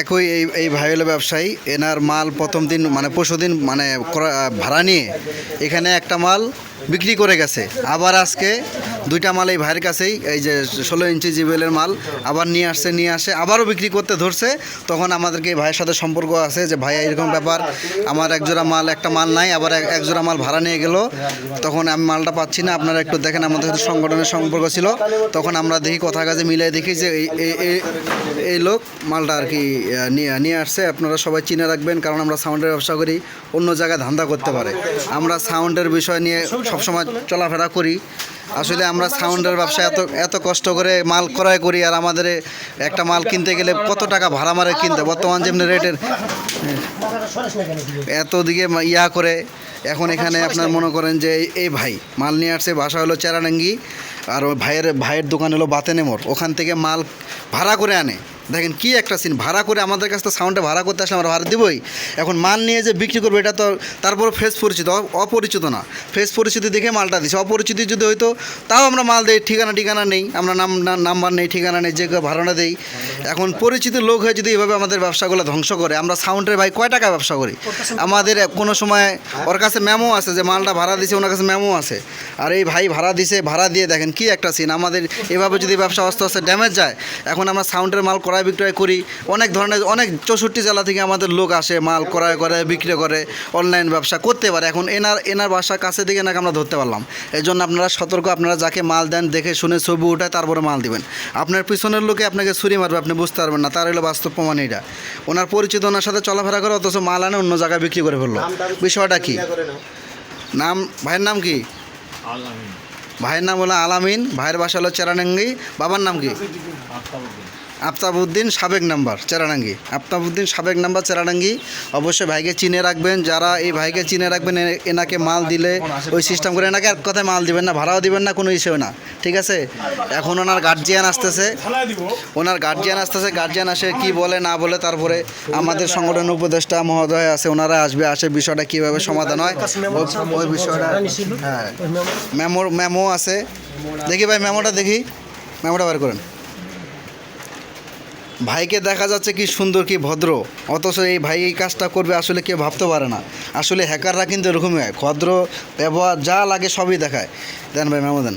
একই এই এই ভাই ব্যবসায়ী, এনার মাল প্রথম দিন মানে পরশু দিন মানে ভাড়া নিয়ে এখানে একটা মাল বিক্রি করে গেছে। আবার আজকে দুইটা মাল এই ভাইয়ের কাছেই, এই যে ষোলো ইঞ্চি জিবেলের মাল আবার নিয়ে আসছে, নিয়ে আসে, আবারও বিক্রি করতে ধরছে। তখন আমাদেরকে এই ভাইয়ের সাথে সম্পর্ক আছে যে ভাই এরকম ব্যাপার, আমার একজোড়া মাল, একটা মাল নাই, আবার এক- একজোড়া মাল ভাড়া নিয়ে গেল। তখন আমি মালটা পাচ্ছি না, আপনারা একটু দেখেন, আমাদের সাথে সংগঠনের সম্পর্ক ছিল। তখন আমরা দেখি, কথা কাজে মিলাই দেখি যে, এই এই লোক মালটা আর কি নিয়ে নিয়ে আসছে। আপনারা সবাই চিনে রাখবেন, কারণ আমরা সাউন্ডের ব্যবসা করি, অন্য জায়গায় ধান্দা করতে পারে। আমরা সাউন্ডের বিষয় নিয়ে সবসময় চলাফেরা করি। আসলে আমরা সাউন্ডের ব্যবসা এত এত কষ্ট করে মাল ক্রয় করি আর আমাদের একটা মাল কিনতে গেলে কত টাকা ভাড়া মারে কিনতে? বর্তমান যেমনি রেটের মাথাটা সরাস না কেন দিয়ে এত দিকে ইয়া করে এখন এখানে আপনার মনে করেন যে এই- ভাই মাল নিয়ে আসছে বাসা হলো চেরাডাঙ্গি আর ওই ভাইয়ের ভাইয়ের দোকান হলো বাতেনেমোর ওখান থেকে মাল ভাড়া করে আনে। দেখেন কি একটা সিন ভাড়া করে আমাদের কাছে তো সাউন্ডে ভাড়া করতে আসলে আমরা ভাড়া দিবই। এখন মাল নিয়ে যে বিক্রি করব, এটা তো তারপর ফ্রেশ পরিচিত অপরিচিত না। ফ্রেশ পরিচিতি দেখে মালটা দিছে। অপরিচিত যদি হয়তো তাও আমরা মাল দেই, ঠিকানা ঠিকানা নেই, আমরা নাম নাম্বার নেই, ঠিকানা নেই, যে ভাড়াটা দেই। এখন পরিচিত লোক হয়ে যদি এভাবে আমাদের ব্যবসাগুলো ধ্বংস করে, আমরা সাউন্ডের ভাই কয় টাকা ব্যবসা করি? আমাদের কোনো সময় ওর কাছে মেমো আছে যে মালটা ভাড়া দিছে, ওনার কাছে মেমো আছে। আর এই ভাই ভাড়া দিছে, ভাড়া দিয়ে দেখেন কি একটা সিন আমাদের এভাবে যদি ব্যবসা আস্তে আস্তে ড্যামেজ যায়, এখন আমরা সাউন্ডের মাল ক্রয় বিক্রয় করি অনেক ধরনের অনেক চৌষট্টি জেলা থেকে আমাদের লোক আসে মাল ক্রয় করে বিক্রি করে অনলাইন ব্যবসা করতে পারে। এখন এনার এনার বাসার কাছে দিকে নাকি আমরা ধরতে পারলাম। এই জন্য আপনারা সতর্ক আপনারা যাকে মাল দেন দেখে শুনে ছবি উঠায় তারপরে মাল দিবেন। আপনার পিছনের লোকে আপনাকে ছুরি মারবে আপনি বুঝতে পারবেন না। তার হলো বাস্তব প্রমাণ এটা ওনার পরিচিত ওনার সাথে চলাফেরা করে অথচ মাল আনে অন্য জায়গায় বিক্রি করে ফেলল। বিষয়টা কি? নাম ভাইয়ের নাম কি? ভাইয়ের নাম হলো আলামিন ভাইয়ের বাসা হলো চেরানাঙ্গি। বাবার নাম কি? আফতাবউদ্দিন সাবেক নাম্বার চেরাডাঙ্গি আফতাবউদ্দিন সাবেক নাম্বার চেরাডাঙ্গি অবশ্যই ভাইকে চিনে রাখবেন, যারা এই ভাইকে চিনে রাখবেন এনাকে মাল দিলে ওই সিস্টেম করে, এনাকে এক কথায় মাল দিবেন না, ভাড়াও দিবেন না, কোনো ইস্যু না, ঠিক আছে? এখন ওনার গার্জিয়ান আসতেছে। ওনার গার্জিয়ান আসতেছে গার্জিয়ান আসে কি বলে, না বলে, তারপরে আমাদের সংগঠন উপদেষ্টা মহোদয় আছে, ওনারা আসবে, আসে বিষয়টা কীভাবে সমাধান হয় ওই বিষয়টা হ্যাঁ। মেমো মেমো আছে। দেখি ভাই, মেমোটা দেখি। মেমোটা বার করেন। ভাইকে দেখা যাচ্ছে কি সুন্দর কি ভদ্র। অথচ এই ভাই এই কাজটা করবে আসলে কেউ ভাবতে পারে না। আসলে হ্যাকাররা কিন্তু এরকমই হয়। ভদ্র ব্যবহার যা লাগে সবই দেখায়। দেন ভাই মেমো দেন।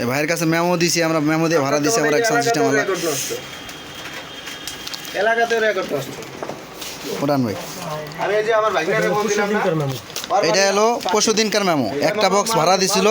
এই ভাইয়ের কাছে মেমো দিছি আমরা মেমো দিয়ে ভাড়া দিছি আমরা একসাথে সিস্টেম আমরা এলাকাতে রেকর্ড নষ্ট উঠান ভাই। আমি এই যে আমার ভাগ্নের ফোন দিলাম না। এটা হলো পরশু দিনকার মেমো একটা বক্স ভাড়া দিছিল।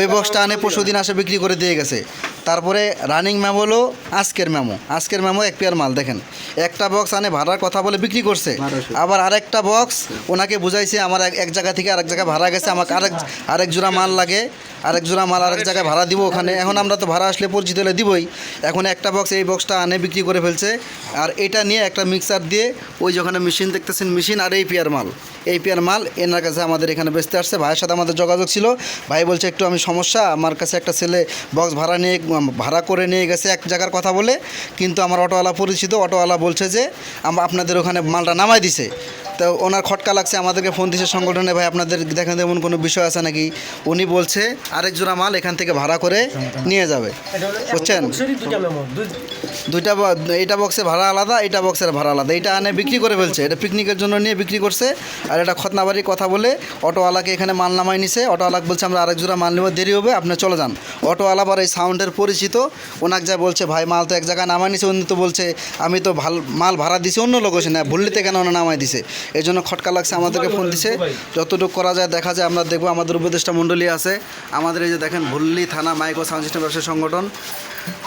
ওই বক্সটা আনে পরশু দিন আসে বিক্রি করে দিয়ে গেছে। তারপরে রানিং মেমো হলো আজকের মেমো আজকের মেমো এক পেয়ার মাল দেখেন। একটা বক্স আনে ভাড়ার কথা বলে বিক্রি করছে। আবার আরেকটা বক্স ওনাকে বুঝাইছে আমার এক- এক জায়গা থেকে আরেক জায়গায় ভাড়া গেছে আমাকে আরেক আরেক জোড়া মাল লাগে আরেক জোড়া মাল আরেক জায়গায় ভাড়া দিব ওখানে। এখন আমরা তো ভাড়া আসলে পরিচিত হলে দিবই। এখন একটা বক্স এই বক্সটা আনে বিক্রি করে ফেলছে। আর এটা নিয়ে একটা মিক্সার দিয়ে ওই যেখানে মেশিন দেখতেছেন মেশিন আর এই পেয়ার মাল। এই পেয়ার মাল এনার কাছে আমাদের এখানে বেচতে আসছে। ভাইয়ের সাথে আমাদের যোগাযোগ ছিল। ভাই বলছে একটু আমি সমস্যা আমার কাছে একটা ছেলে বক্স ভাড়া নিয়ে ভাড়া করে নিয়ে গেছে এক জায়গার কথা বলে, কিন্তু আমার অটোওয়ালা পরিচিত, অটোওয়ালা বলছে যে, আমরা আপনাদের ওখানে মালটা নামাই দিছে। তো ওনার খটকা লাগছে, আমাদেরকে ফোন দিছে সংগঠনে, ভাই, আপনাদের দেখেন এমন কোনো বিষয় আছে নাকি? উনি বলছে, আরেক জোড়া মাল এখান থেকে ভাড়া করে নিয়ে যাবে। বুঝছেন? দুইটা এইটা বক্সের ভাড়া আলাদা, এইটা বক্সের ভাড়া আলাদা। এইটা আনে বিক্রি করে ফেলছে, এটা পিকনিকের জন্য নিয়ে বিক্রি করছে। আর এটা খতনাবাড়ির কথা বলে অটোওয়ালাকে এখানে মাল নামাই নিছে। অটোওয়ালাকে বলছে, আমরা আরেক জোড়া মাল নেব, দেরি হবে, আপনি চলে যান। অটোওয়ালা আবার এই সাউন্ডের পরিচিত। ওনাকে যা বলছে, ভাই, মাল তো এক জায়গায় নামাই নিছে। উনি তো বলছে, আমি তো ভালো, মাল ভাড়া দিছি অন্য লোকেশনে ভুল্লিতে কেন ওনা নামাই দিছে? এই জন্য খটকা লাগছে, আমাদেরকে ফোন দিছে। যতটুকু করা যায়, দেখা যায়। আমরা দেখব আমাদের উপদেষ্টা মণ্ডলী আছে। আমাদের এই যে দেখেন, ভুল্লি থানা মাইক্রো সাউন্ড সিস্টেম ব্যবসা সংগঠন।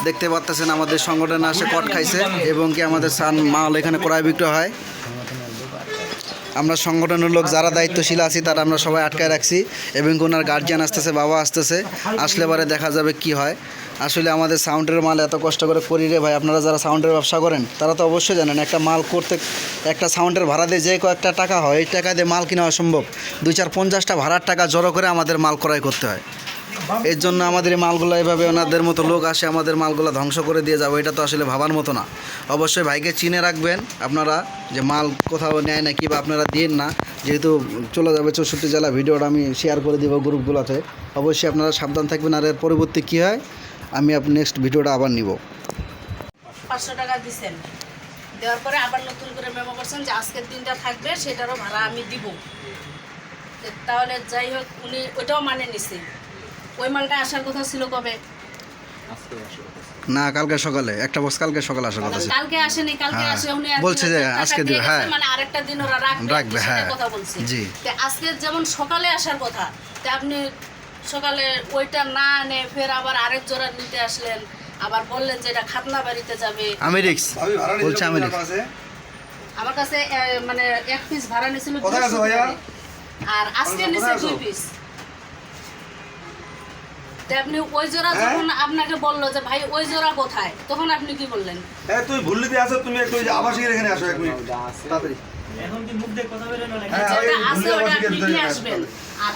দেখতে পাচ্তেছেন আমাদের সংগঠন আসে কট খাইছে এবং কি আমাদের সান মাল এখানে ক্রয় বিক্রয় হয়। আমরা সংগঠনের লোক যারা দায়িত্বশীল আছি, তারা আমরা সবাই আটকায় রাখছি। এবং ওনার গার্জিয়ান আসতেছে, বাবা আসতেছে। আসলে পরে দেখা যাবে কি হয়। আসলে আমাদের সাউন্ডের মাল এত কষ্ট করে করি রে ভাই, আপনারা যারা সাউন্ডের ব্যবসা করেন, তারা তো অবশ্যই জানেন, একটা মাল করতে, একটা সাউন্ডের ভাড়া দিয়ে যে কয়েকটা টাকা হয়, এই টাকা দিয়ে মাল কিনা অসম্ভব। দুই চার পঞ্চাশটা ভাড়ার টাকা জড়ো করে আমাদের মাল ক্রয় করতে হয়। এর জন্য আমাদের এই মালগুলো এভাবে ওনাদের মতো লোক আসে, আমাদের মালগুলো ধ্বংস করে দিয়ে যাব, এটা তো আসলে ভাবার মতো না। অবশ্যই ভাইকে চিনে রাখবেন, আপনারা যে মাল কোথাও নেয় না কি বা আপনারা দিন না, যেহেতু চলে যাবে চৌষট্টি জেলা, ভিডিওটা আমি শেয়ার করে দেবো গ্রুপগুলোতে। অবশ্যই আপনারা সাবধান থাকবেন, আর এর পরবর্তী কী হয়, আমি নেক্সট ভিডিওটা আবার নিব। পাঁচশো টাকা দিছেন। দেওয়ার পরে আবার নতুন করে মেমো করছেন যে আজকের দিনটা থাকবে, সেটারও ভাড়া আমি দিব। তাহলে যাই হোক, উনি ওইটাও মানে নিছে। ওই মালটা আসার কথা ছিল কবে? না কালকে সকালে। একটা বস কালকে সকালে আসার কথা কালকে আসেনি কালকে হ্যাঁ, আসে উনি বলছে যে আজকে দিয়ে হ্যাঁ। মানে আরেকটা দিন ওরা রাখবে রাখবে, হ্যাঁ। কথা বলছে। জি। তো আজকে যেমন সকালে আসার কথা তো আপনি সকালে ওইটা না আনে ফের আবার আরেক জোড়া নিতে আসলেন আবার বললেন যে এটা খাতনা বাড়িতে যাবে। আমি রিক্স বলছে আমি রিক্স আমার কাছে মানে এক পিস ভাড়া নিয়েছিল কোথায় আছো 200 ভাইয়া? আর আজকে নিছে দুই পিস আপনি ওই জোড়া হ্যাঁ? যখন আপনাকে বলল যে ভাই ওই জোড়া কোথায়? তখন আপনি কি বললেন? হ্যাঁ তুমি দিয়ে আসো তুমি একটু আবাসিকের এখানে আসো এক মিনিট। তাড়াতাড়ি। এখন কি মুখ দিয়ে কথা বেরোনো নাকি? হ্যাঁ, আসবেন। আর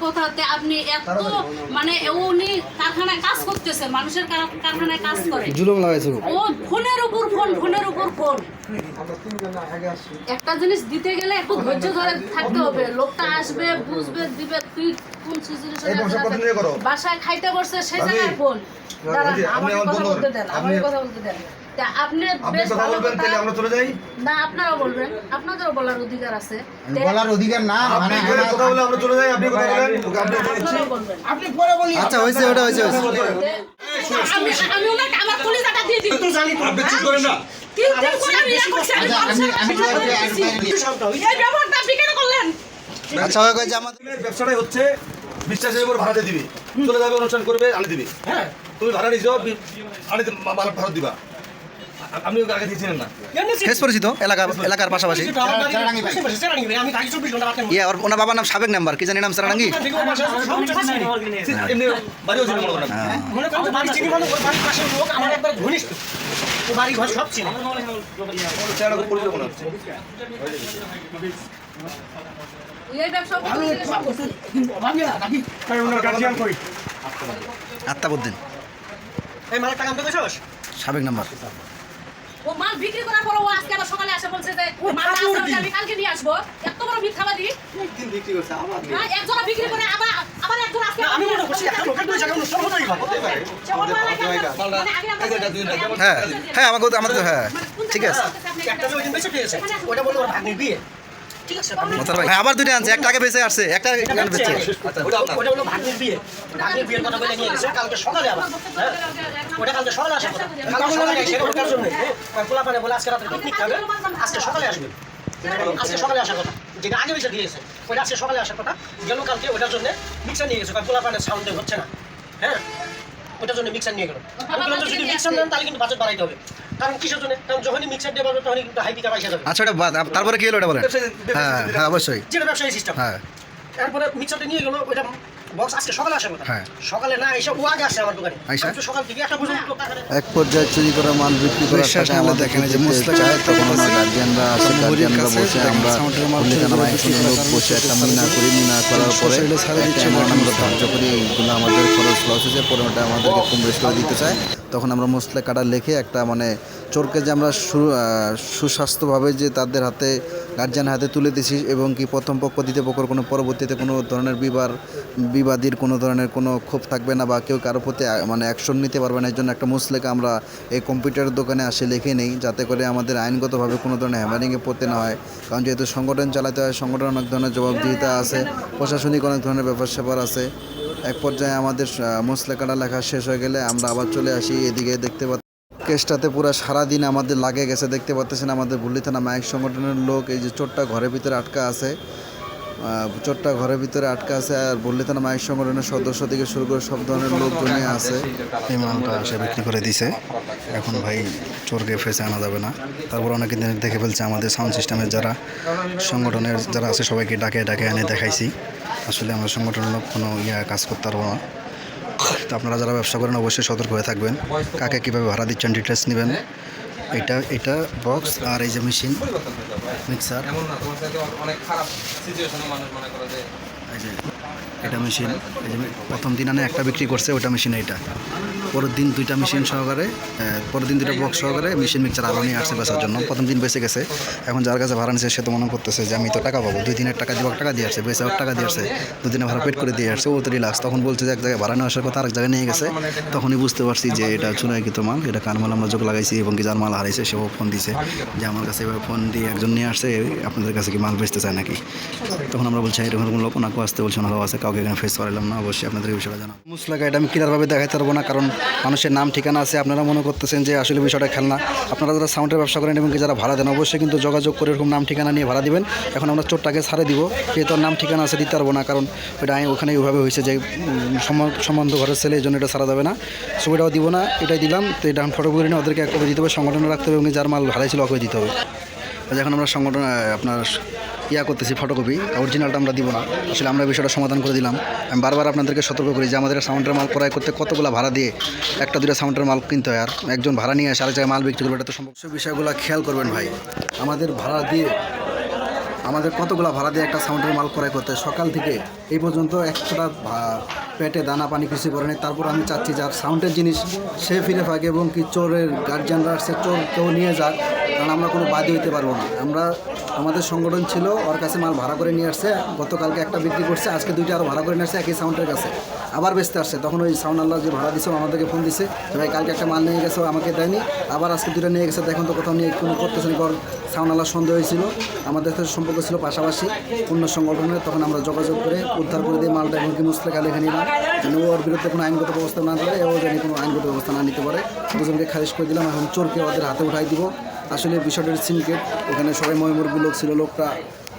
কথাতে আপনি এত মানে উনি কারখানায় কাজ করতেছে মানুষের কারখানায় কাজ করে। জুলুম লাগাইছিল ও ফোনের উপর ফোন ফোনের উপর ফোন। একটা জিনিস দিতে গেলে একটু ধৈর্য ধরে থাকতে হবে। লোকটা আসবে বুঝবে দিবে তুই কোন সিচুয়েশনে? বাসায় খাইতে বসছে সেই জায়গায় ফোন। দাঁড়ান, আমাকে আমার কথা বলতে দেন আপনি- আমাকে কথা বলতে দেন। তা আপনি আপনি বেশ কথা ভালো বলবেন কথা- আমরা চলে যাই। না আপনারাও বলবেন। আপনাদেরও বলার অধিকার আছে। তে- বলার অধিকার না আপনি মানে এখানে কথা বলে আমরা চলে যাই আপনি কথা বলেন ওকে আপনি দিচ্ছি আপনারাও বলবেন। আপনি পরে বলি। আচ্ছা হয়েছে ওটা হয়েছে হয়েছে। আমি আমি ওনাকে আমার কলিজাটা দিয়ে দিই। আপনি চুপ করেন না। তিন দিন করে আমি ইয়া করছি, আমি আচ্ছা, আমি মানুষের আমি কাছে তোমাকে কথা একটু এই ব্যবহারটা আপনি কেন করলেন? আচ্ছা হয়ে গেছে আমাদের। তোমার ব্যবসাটাই হচ্ছে বিশ্বাসের উপর ভাড়াতে দিবি। চলে যাবে অনুষ্ঠান করবে আনে দিবি। হ্যাঁ। তুমি ভাড়া নিছো বি- আনে দি- মা- মাল ভাড়া দিবা। আপনি আগে দিয়েছিলেন না। পরিচিত এলাকা এলাকার পাশাপাশি। ইয়ে ওনার বাবার নাম সাবেক নাম্বার কি জানি নাম সারাঙ্গি ছিল মনে সব। আত্মাবুদ্দিন। সাবেক নাম্বার। ও মাল বিক্রি করার পর ও আজকে আবার সকালে আসে বলছে যে ওটা আমি কালকে নিয়ে আসব। এত বড় মিথ্যাবাদী। হ্যাঁ একজনা বিক্রি করে আবার আবার একজন আজকে আমি মনে করছি হ্যাঁ হ্যাঁ। আমাকে আমাদের হ্যাঁ ঠিক আছে। মোতার ভাই। হ্যাঁ আবার দুইটা আনছে একটা আগে বেঁচে আসছে একটা এখানে বেঁচে ওটা হলো ভাগ্নির বিয়ে। ভাগ্নির বিয়ের কথা বলে নিয়ে গেছে কালকে সকালে আবার। হ্যাঁ? ওটা কালকে সকালে আসার কথা। কালকে সকালে এসে ওটার জন্য পোলা পানে বলে আজকে রাতে পিকনিক খাবে আজকে সকালে আসবে। আজকে সকালে আসার কথা। যেটা আগে বেশি দিয়েছে ওইটা আজকে সকালে আসার কথা। গেল কালকে ওটার জন্য মিক্সার নিয়ে গেছে। পোলা পানের সাউন্ডে হচ্ছে না। হ্যাঁ? ওটার জন্য মিক্সার নিয়ে গেল। যদি মিক্সার নেন তাহলে কিন্তু বাজেট বাড়াইতে হবে। কারণ কিসের জন্য? কারণ যখনই মিক্সার দিয়ে পারবে তখনই কিন্তু হাই পিকা পয়সা যাবে। আচ্ছা ওটা বাদ তারপরে কি হলো ওটা বলেন? হ্যাঁ হ্যাঁ অবশ্যই। যেটা ব্যবসায়ী সিস্টেম হ্যাঁ। তারপরে মিক্সারটা নিয়ে গেলো ওইটা বক্স আজকে সকালে আসার কথা। হ্যাঁ। সকালে না এসে ও আগে আসে আমার দোকানে। আইসা? সকাল থেকে একটা পর্যন্ত এক পর্যায়ে চুরি করা মাল বিক্রি টাকা দেখেন যে চায় তখন তখন আমার বসে নামা করে একজন লোক বসে একটা মিনা করি মিনা করার পরে একটা আমরা ধার্য করি এইগুলো আমাদের খরচ লস হয়েছে পরে ওটা আমাদেরকে কম বেশি করে দিতে চায়। তখন আমরা মশলা কাটা লেখে একটা মানে চোরকে যে আমরা সুস্বাস্থ্যভাবে যে তাদের হাতে গার্জিয়ানের হাতে তুলে দিছি এবং কি প্রথম পক্ষ দ্বিতীয় পক্ষর কোনো পরবর্তীতে কোনো ধরনের বিবার, বিবাদীর কোনো ধরনের কোনো ক্ষোভ থাকবে না বা কেউ কারও প্রতি মানে অ্যাকশন নিতে পারবে না। এর জন্য একটা মুসলেকে আমরা এই কম্পিউটার দোকানে আসে লিখে নেই, যাতে করে আমাদের আইনগতভাবে কোনো ধরনের হ্যামারিংয়ে পড়তে না হয়। কারণ যেহেতু সংগঠন চালাতে হয়, সংগঠন অনেক ধরনের জবাবদিহিতা আছে, প্রশাসনিক অনেক ধরনের ব্যাপার স্যাপার আছে। এক পর্যায়ে আমাদের মুসলেকাটা লেখা শেষ হয়ে গেলে আমরা আবার চলে আসি, এদিকে দেখতে পাচ্ছি কেসটাতে পুরো সারাদিন আমাদের লাগে গেছে। দেখতে পাচ্ছেন আমাদের ভুল্লি থানা মাইক সংগঠনের লোক, এই যে চোরটা ঘরের ভিতরে আটকা আছে। চোরটা ঘরের ভিতরে আটকা আছে আর ভুল্লি থানা মাইক সংগঠনের সদস্য থেকে শুরু করে সব ধরনের লোক লোকজনই আছে। এই মালটা সে বিক্রি করে দিছে। এখন ভাই চোরকে ফেসে আনা যাবে না। তারপর অনেকে দেখে ফেলছে আমাদের সাউন্ড সিস্টেমের যারা সংগঠনের, যারা আছে সবাইকে ডাকে ডাকে এনে দেখাইছি। আসলে আমরা সংগঠনের লোক কোনো ইয়া কাজ করতে পারব না। তো আপনারা যারা ব্যবসা করেন অবশ্যই সতর্ক হয়ে থাকবেন। কাকে কীভাবে ভাড়া দিচ্ছেন ডিটেলস নেবেন। এটা এটা বক্স আর এই যে মেশিন মিক্সার এই যে এটা মেশিন। প্রথম দিন আনে একটা বিক্রি করছে ওটা মেশিন এটা পরের দিন দুইটা মেশিন সহকারে পরের দিন দুইটা বক্স সহকারে মেশিন মিক্সচার আরও নিয়ে আসছে বেচার জন্য। প্রথম দিন বেঁচে গেছে। এখন যার কাছে ভাড়া নিচ্ছে সে তো মনে করতেছে যে আমি তো টাকা পাবো। দুই দিনের টাকা দিব টাকা দিয়ে আসছে, বেঁচে টাকা দিয়ে আসছে। দুদিনে ভাড়া পেড করে দিয়ে আসছে, ও তো রিল্যাক্স তখন বলছে যে এক জায়গায় ভাড়া নিয়ে আসার কথা আরেক জায়গায় নিয়ে গেছে। তখনই বুঝতে পারছি যে এটা চুনাইকৃত মাল, এটা কার মাল আমরা যোগ লাগাইছি এবং কি যার মাল হারাইছে, সেও ফোন দিছে যে আমার কাছে এবার ফোন দিয়ে একজন নিয়ে আসছে, আপনাদের কাছে কি মাল বেচতে চায় নাকি? তখন আমরা বলছি এরকম এরকম লোক ওনাকে আসতে বলছি ওনারাও আছে কাউকে এখানে ফেস করালাম না, অবশ্যই আপনাদের বিষয়টা জানা মুসলাকা, এটা আমি ক্লিয়ারভাবে দেখাতে পারব না, কারণ মানুষের নাম, ঠিকানা আছে, আপনারা মনে করতেছেন যে আসলে বিষয়টা খেলনা। আপনারা যারা সাউন্ডের ব্যবসা করেন এবং যারা ভাড়া দেন, অবশ্যই কিন্তু যোগাযোগ করে এরকম নাম, ঠিকানা নিয়ে ভাড়া দিবেন। এখন আমরা চোরটাকে ছাড়ে দিব, যেহেতু নাম, ঠিকানা আছে, দিতে পারব না, কারণ আইন ওখানে ওইভাবে হয়েছে যে সম- সম্বন্ধ ঘরের ছেলে এই জন্য এটা ছাড়া যাবে না। ছবিটাও দিব না, এটাই দিলাম, তো এটা ফটো করে নিয়ে ওদেরকে এক কপি দিতে হবে, সংগঠনে রাখতে হবে এবং যার মাল ভাড়াই ছিল ওকে দিতে হবে। এখন আমরা সংগঠন আপনার ইয়া করতেছি ফটোকপি অরিজিনালটা আমরা দিব না। আসলে আমরা বিষয়টা সমাধান করে দিলাম। আমি বারবার আপনাদেরকে সতর্ক করি যে, আমাদের সাউন্ডের মাল ক্রয় করতে কতগুলো ভাড়া দিয়ে একটা দুটো সাউন্ডের মাল কিনতে হয়। আর একজন ভাড়া নিয়ে সারা জায়গায় মাল বিক্রি করবে, এটা তো সম্ভব। বিষয়গুলো খেয়াল করবেন ভাই। আমাদের ভাড়া দিয়ে, আমাদের কতগুলো ভাড়া দিয়ে একটা সাউন্ডের মাল ক্রয় করতে সকাল থেকে এই পর্যন্ত একটা পেটে দানা পানি কিছু করে নেই তারপর আমি চাচ্ছি যার সাউন্ডের জিনিস সে ফিরে থাকে এবং কি চোরের গার্জিয়ানরা আসছে, চোর কেউ নিয়ে যাক, কারণ আমরা কোনো বাদী হইতে পারব না। আমরা, আমাদের সংগঠন ছিল, ওর কাছে মাল ভাড়া করে নিয়ে আসছে, গতকালকে একটা বিক্রি করছে, আজকে দুইটা আরও ভাড়া করে নিয়ে আসছে, একই সাউন্ডের কাছে। আবার বেচতে আসছে তখন ওই সাউন্ড আল্লাহ যে ভাড়া দিছে আমাদেরকে ফোন দিছে ভাই, কালকে একটা মাল নিয়ে গেছে আমাকে দেয়নি। আবার আজকে দুটো নিয়ে গেছে, দেখুন তো কোথাও নিয়ে কোনো করতেছে কারণ সাউন্ড আল্লাহ সন্দেহ হয়েছিল। আমাদের সাথে সম্পর্ক ছিল পাশাপাশি অন্য সংগঠনের তখন আমরা যোগাযোগ করে উদ্ধার করে দিয়ে মালটা এমনকি মুসলে কালে এখানে নিলাম যেন ওর বিরুদ্ধে কোনো আইনগত ব্যবস্থা না করে ও যেন কোনো আইনগত ব্যবস্থা না নিতে পারে। দুজনকে খারিজ করে দিলাম, এখন চোরকে ওদের হাতে উঠাই দিব। আসলে বিষয়টার সিনকেট ওখানে সবাই ময়মুরবি লোক ছিল, লোকটা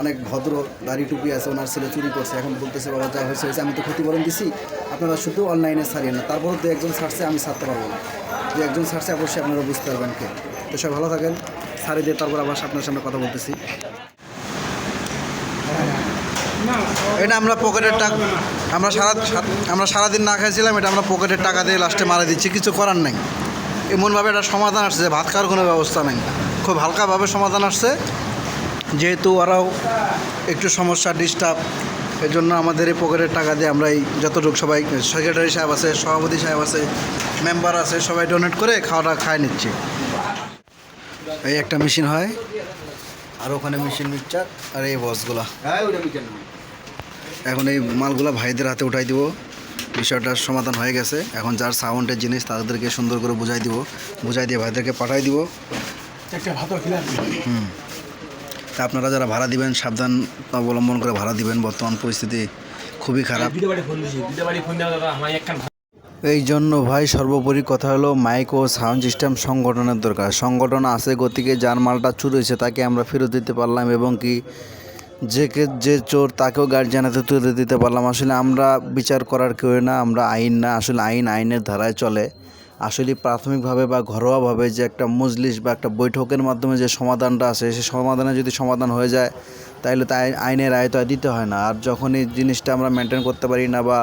অনেক ভদ্র দাড়ি টুপি আছে, ওনার ছেলে চুরি করছে, এখন বলতেছে, বাবা, যা হয়েছে হয়েছে, আমি তো ক্ষতিপূরণ দিছি, আপনারা শুধু অনলাইনে ছাড়িয়ে না তারপর দু একজন ছাড়ছে, আমি ছাড়তে পারব না। দু একজন ছাড়ছে, অবশ্যই আপনারা বুঝতে পারবেন কে। তো সব ভালো থাকেন, ছাড়িয়ে দিয়ে তারপর আবার আপনার সামনে কথা বলতেছি। এটা আমরা পকেটের টাকা আমরা সারা আমরা সারাদিন না খাইছিলাম, এটা আমরা পকেটের টাকা দিয়ে লাস্টে মারা দিচ্ছি, কিছু করার নেই। এমনভাবে একটা সমাধান আসছে যে ভাত খাওয়ার কোনো ব্যবস্থা নেই। খুব হালকাভাবে সমাধান আসছে। যেহেতু ওরাও একটু সমস্যা ডিস্টার্ব এর জন্য আমাদের এই পকেটের টাকা দিয়ে আমরা এই যতটুকু সবাই সেক্রেটারি সাহেব আছে সভাপতি সাহেব আছে মেম্বার আছে সবাই ডোনেট করে খাওয়াটা খায় নিচ্ছে। এই একটা মেশিন হয় আর ওখানে মেশিন মিক্সচার আর এই বসগুলা এখন এই মালগুলা ভাইদের হাতে উঠাই দিব বিষয়টার সমাধান হয়ে গেছে। এখন যার সাউন্ডের জিনিস তাদেরকে সুন্দর করে বুঝাই দিব বুঝাই দিয়ে ভাইদেরকে পাঠাই দিব। হুম। তা আপনারা যারা ভাড়া দিবেন সাবধান অবলম্বন করে ভাড়া দিবেন। বর্তমান পরিস্থিতি খুবই খারাপ। এই জন্য ভাই সর্বোপরি কথা হলো মাইক ও সাউন্ড সিস্টেম সংগঠনের দরকার। সংগঠন আছে গতিকে যার মালটা চুরি হয়েছে তাকে আমরা ফেরত দিতে পারলাম এবং কি যে কে যে চোর তাকেও গার্জিয়ানাতে তুলে দিতে পারলাম। আসলে আমরা বিচার করার কেউ না আমরা আইন না। আসলে আইন আইনের ধারায় চলে। আসলে প্রাথমিকভাবে বা ঘরোয়াভাবে যে একটা মজলিস বা একটা বৈঠকের মাধ্যমে যে সমাধানটা আছে, সে সমাধানে যদি সমাধান হয়ে যায় তাহলে তাই আইনের আয়তায় দিতে হয় না। আর যখনই জিনিসটা আমরা মেনটেন করতে পারি না বা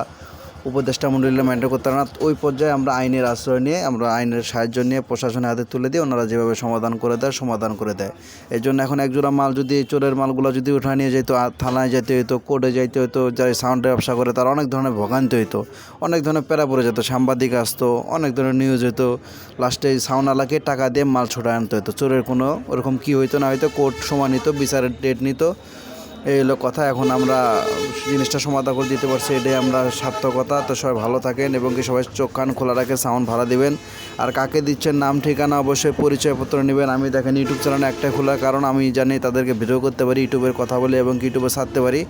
উপদেষ্টা মন্ডলীরা মেনটেন করতে পারে না। ওই পর্যায়ে আমরা আইনের আশ্রয় নিয়ে, আমরা আইনের সাহায্য নিয়ে প্রশাসনের হাতে তুলে দিই ওনারা যেভাবে সমাধান করে দেয়, সমাধান করে দেয়। এই জন্য এখন একজোড়া মাল যদি চোরের মালগুলো যদি উঠায় নিয়ে যেত থানায় যেতে হইতো কোর্টে যাইতে হইতো, যারা সাউন্ডের ব্যবসা করে, তার অনেক ধরনের ভোগান্তি হইতো, অনেক ধরনের প্যারা পড়ে যেত, সাংবাদিক আসতো, অনেক ধরনের নিউজ হইতো। লাস্টে সাউন্ডওয়ালাকে টাকা দিয়ে মাল ছোটায় আনতে হতো চোরের কোনো ওরকম কী হইতো না হয়তো কোর্ট সময় নিত বিচারের ডেট নিত এই কথা। এখন আমরা জিনিসটা সমাধান করে দিতে পারছি, এটাই আমরা সার্থকতা। তো সবাই ভালো থাকেন এবং কি সবাই চোখ কান খোলা রাখে সাউন্ড ভাড়া দিবেন। আর কাকে দিচ্ছেন নাম, ঠিকানা অবশ্যই পরিচয়পত্র নেবেন। আমি দেখেন ইউটিউব চ্যানেল একটাই খোলা, কারণ আমি জানি তাদেরকে ভিডিও করতে পারি ইউটিউবের কথা বলে এবং ইউটিউবে সারতে পারি।